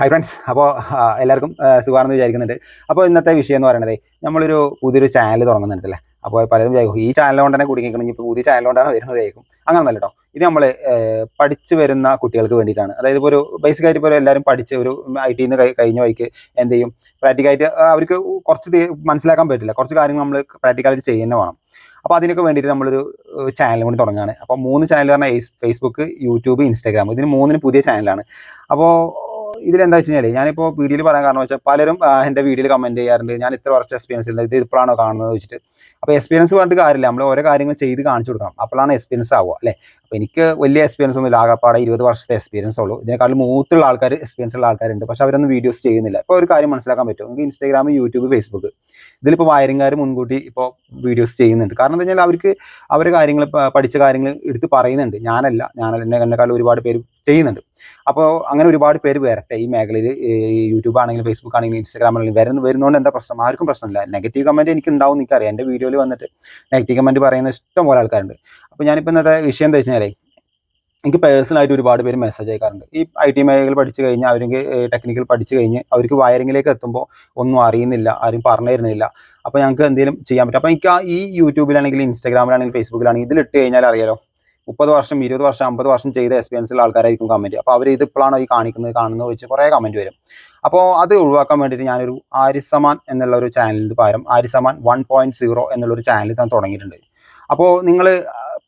Hi friends അപ്പോൾ എല്ലാവർക്കും സുഖമാണെന്ന് വിചാരിക്കുന്നുണ്ട്. അപ്പോൾ ഇന്നത്തെ വിഷയം എന്ന് പറയുന്നത് നമ്മളൊരു പുതിയൊരു ചാനൽ തുടങ്ങുന്നുണ്ടല്ലേ അപ്പോൾ പലരും വിചാരിക്കും ഈ ചാനൽ കൊണ്ട് തന്നെ കുടുങ്ങിക്കണം ഇപ്പോൾ പുതിയ ചാനൽ കൊണ്ടാണ് വരുന്നത് വിചാരിക്കും. അങ്ങനെ നല്ല കേട്ടോ ഇത് നമ്മൾ പഠിച്ചു വരുന്ന കുട്ടികൾക്ക് വേണ്ടിയിട്ടാണ്. അതായത് ഇപ്പോൾ ഒരു ബേസിക് ആയിട്ട് ഇപ്പോൾ എല്ലാവരും പഠിച്ച് ഒരു ഐ ടിന്ന് കഴിഞ്ഞ വഴിക്ക് എന്ത് ചെയ്യും? പ്രാക്ടിക്കായിട്ട് അവർക്ക് കുറച്ച് മനസ്സിലാക്കാൻ പറ്റില്ല. കുറച്ച് കാര്യങ്ങൾ നമ്മൾ പ്രാക്ടിക്കലായിട്ട് ചെയ്യുന്ന വേണം. അപ്പോൾ അതിനൊക്കെ വേണ്ടിയിട്ട് നമ്മളൊരു ചാനൽ കൂടി തുടങ്ങുകയാണ്. അപ്പോൾ മൂന്ന് ചാനൽ പറഞ്ഞാൽ ഫേസ്- ഫേസ്ബുക്ക് യൂട്യൂബ് ഇൻസ്റ്റാഗ്രാം ഇതിന് മൂന്നിന് പുതിയ ചാനലാണ് അപ്പോൾ ഇതിലെന്താ വെച്ച് കഴിഞ്ഞാൽ ഞാനിപ്പോൾ വീഡിയോയിൽ പറയാൻ കാരണം വെച്ചാൽ പലരും എന്റെ വീഡിയോയിൽ കമന്റ് ചെയ്യാറുണ്ട്. ഞാൻ ഇത്ര വർഷം എക്സ്പീരിയൻസ് ഇല്ല. ഇത് ഇപ്പോഴാണോ കാണുന്നത് വെച്ചിട്ട് അപ്പോൾ എക്സ്പീരിയൻസ് പറഞ്ഞിട്ട് കാര്യമില്ല. നമ്മൾ ഓരോ കാര്യങ്ങൾ ചെയ്ത് കാണിച്ചു കൊടുക്കാം അപ്പോഴാണ് എക്സ്പീരിയൻസ് ആവുക അല്ലേ? അപ്പോൾ എനിക്ക് വലിയ എക്സ്പീരിയൻസ് ഒന്നും ഇല്ല ഇരുപത് വർഷത്തെ എക്സ്പീരിയൻസ് ഉള്ളൂ. ഇതിനേക്കാളും മൂത്തുള്ള ആൾക്കാർ എക്സ്പീരിയൻസ് ഉള്ള ആൾക്കാരുണ്ട്. പക്ഷെ അവരൊന്നും വീഡിയോസ് ചെയ്യുന്നില്ല. ഇപ്പോൾ ഒരു കാര്യം മനസ്സിലാക്കാൻ പറ്റും. നിങ്ങൾക്ക് ഇൻസ്റ്റാഗ്രാം യൂട്യൂബ് ഫേസ്ബുക്ക് ഇതിലിപ്പോൾ വയറിംഗുകാർ മുൻകൂട്ടി ഇപ്പോൾ വീഡിയോസ് ചെയ്യുന്നുണ്ട്. കാരണം എന്താ വെച്ചാൽ അവർക്ക് അവരുടെ കാര്യങ്ങൾ പഠിച്ച കാര്യങ്ങൾ എടുത്ത് പറയുന്നുണ്ട്. ഞാനല്ല. ഞാനല്ല. എന്നെ എന്നെക്കാളും ഒരുപാട് പേര് ചെയ്യുന്നുണ്ട്. അപ്പോൾ അങ്ങനെ ഒരുപാട് പേര് വരട്ടെ ഈ മേഖലയിൽ യൂട്യൂബ് ആണെങ്കിലും ഫേസ്ബുക്ക് ആണെങ്കിലും ഇൻസ്റ്റാഗ്രാം ആണെങ്കിലും വരുന്ന വരുന്നതുകൊണ്ട് എന്താ പ്രശ്നം? ആർക്കും പ്രശ്നമില്ല. നെഗറ്റീവ് കമന്റ് എനിക്ക് ഉണ്ടാവും എനിക്കറിയാം. എന്റെ വീഡിയോയിൽ വന്നിട്ട് നെഗറ്റീവ് കമന്റ് പറയുന്ന ഇഷ്ടം പോലെ ആൾക്കാരുണ്ട്. അപ്പോൾ ഞാനിപ്പോൾ ഇന്നത്തെ വിഷയം എന്താ വെച്ച് എനിക്ക് പേഴ്സണലായിട്ട് ഒരുപാട് പേര് മെസ്സേജ് അയക്കാറുണ്ട്. ഈ ഐ ടി മേഖല പഠിച്ചു കഴിഞ്ഞാൽ അവർക്ക് ടെക്നിക്കൽ പഠിച്ചു കഴിഞ്ഞ് അവർക്ക് വയറിങ്ങിലേക്ക് എത്തുമ്പോൾ ഒന്നും അറിയുന്നില്ല ആരും പറഞ്ഞു തരുന്നില്ല. അപ്പോൾ ഞങ്ങൾക്ക് എന്തെങ്കിലും ചെയ്യാൻ പറ്റും. അപ്പോൾ എനിക്ക് ഈ യൂട്യൂബിലാണെങ്കിലും ഇൻസ്റ്റാഗ്രാമിലാണെങ്കിലും ഫേസ്ബുക്കിലാണെങ്കിൽ ഇതിലിട്ട് കഴിഞ്ഞാൽ അറിയാലോ മുപ്പത് വർഷം ഇരുപത് വർഷം അമ്പത് വർഷം ചെയ്ത എക്സ്പീരിയൻസ് ഉള്ള ആൾക്കാരായിരിക്കും കമന്റ് അപ്പോൾ അവർ ഇത് ഇപ്പോഴാണോ ഈ കാണിക്കുന്നത്? കാണുന്നത് വെച്ച് കുറേ കമന്റ് വരും. അപ്പോൾ അത് ഒഴിവാക്കാൻ വേണ്ടിയിട്ട് ഞാനൊരു ആരിസമാൻ എന്നുള്ള ഒരു ചാനലിന് പകരം ആരിസമാൻ വൺ പോയിന്റ് സീറോ എന്നുള്ളൊരു ചാനൽ ഞാൻ തുടങ്ങിയിട്ടുണ്ട്. അപ്പോൾ നിങ്ങൾ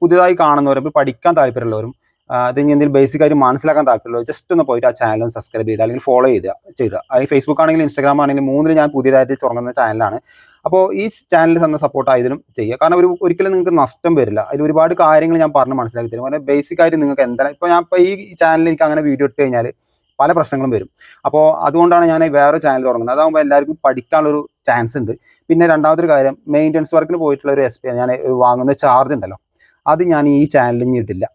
പുതിയതായി കാണുന്നവരും പഠിക്കാൻ താല്പര്യമുള്ളവരും അത് ഇനി എന്തെങ്കിലും ബേസിക് ആയിട്ട് മനസ്സിലാക്കാൻ താല്പര്യമുള്ളൂ ജസ്റ്റ് ഒന്ന് പോയിട്ട് ആ ചാനൽ സബ്സ്ക്രൈബ് ചെയ്ത് അല്ലെങ്കിൽ ഫോളോ ചെയ്ത് ചെയ്യുക അല്ലെങ്കിൽ ഫേസ്ബുക്ക് ആണെങ്കിലും ഇൻസ്റ്റാഗ്രാം ആണെങ്കിലും മൂന്നിൽ ഞാൻ പുതിയതായിട്ട് തുടങ്ങുന്ന ചാനലാണ് അപ്പോൾ ഈ ചാനൽ തന്ന സപ്പോർട്ട് ആയതിലും ചെയ്യുക. കാരണം ഒരു ഒരിക്കലും നിങ്ങൾക്ക് നഷ്ടം വരില്ല. അതിൽ ഒരുപാട് കാര്യങ്ങൾ ഞാൻ പറഞ്ഞ് മനസ്സിലാക്കി തരും. കാരണം ബേസിക് ആയിട്ട് നിങ്ങൾക്ക് എന്തായാലും ഇപ്പോൾ ഞാൻ ഇപ്പോൾ ഈ ചാനലിൽ എനിക്ക് അങ്ങനെ വീഡിയോ ഇട്ട് കഴിഞ്ഞാൽ പല പ്രശ്നങ്ങളും വരും. അപ്പോൾ അതുകൊണ്ടാണ് ഞാൻ വേറെ ചാനൽ തുടങ്ങുന്നത്. അതാകുമ്പോൾ എല്ലാവർക്കും പഠിക്കാനുള്ളൊരു ചാൻസ് ഉണ്ട്. പിന്നെ രണ്ടാമത്തൊരു കാര്യം മെയിന്റനൻസ് വർക്കിന് പോയിട്ടുള്ള ഒരു എസ് പി ഞാൻ വാങ്ങുന്ന ചാർജ് ഉണ്ടല്ലോ. അത് ഞാൻ ഈ ചാനലിൽ ഇട്ടില്ല.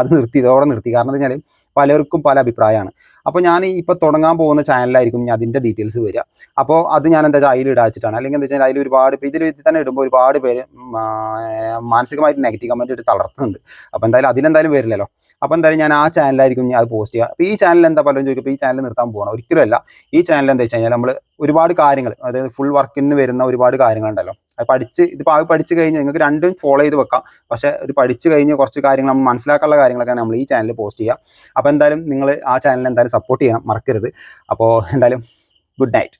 അത് നിർത്തി ഇതോടെ നിർത്തി. കാരണം എന്താ പലർക്കും പല അഭിപ്രായമാണ്. അപ്പോൾ ഞാൻ ഇപ്പോൾ തുടങ്ങാൻ പോകുന്ന ചാനലായിരിക്കും ഞാൻ അതിന്റെ ഡീറ്റെയിൽസ് വരിക. അപ്പോൾ അത് ഞാൻ എന്താ വെച്ചാൽ അതിൽ ഇടാച്ചിട്ടാണ് അല്ലെങ്കിൽ എന്താ വെച്ചാൽ അതിൽ ഒരുപാട് ഇതിൽ തന്നെ ഇടുമ്പോൾ ഒരുപാട് പേര് മാനസികമായിട്ട് നെഗറ്റീവ് കമന്റ് ഇട്ട് തളർത്തുന്നുണ്ട്. അപ്പോൾ എന്തായാലും അതിലെന്തായാലും വരില്ലല്ലോ. അപ്പോൾ എന്തായാലും ഞാൻ ആ ചാനലായിരിക്കും ഞാൻ അത് പോസ്റ്റ് ചെയ്യുക. അപ്പോൾ ഈ ചാനൽ എന്താ പലരും ചോദിക്കും ഈ ചാനൽ നിർത്താൻ പോകണം ഒരിക്കലും അല്ല. ഈ ചാനൽ എന്താ വെച്ച് കഴിഞ്ഞാൽ നമ്മൾ ഒരുപാട് കാര്യങ്ങൾ അതായത് ഫുൾ വർക്കിന് വരുന്ന ഒരുപാട് കാര്യങ്ങളുണ്ടല്ലോ അത് പഠിച്ച് ഇതിപ്പോൾ അത് പഠിച്ച് കഴിഞ്ഞ് നിങ്ങൾക്ക് രണ്ടും ഫോളോ ചെയ്ത് വെക്കാം. പക്ഷേ ഇത് പഠിച്ച് കഴിഞ്ഞ് കുറച്ച് കാര്യങ്ങൾ നമ്മൾ മനസ്സിലാക്കാനുള്ള കാര്യങ്ങളൊക്കെ നമ്മൾ ഈ ചാനലിൽ പോസ്റ്റ് ചെയ്യുക. അപ്പോൾ എന്തായാലും നിങ്ങൾ ആ ചാനൽ എന്തായാലും സപ്പോർട്ട് ചെയ്യണം. മറക്കരുത്. അപ്പോൾ എന്തായാലും ഗുഡ് നൈറ്റ്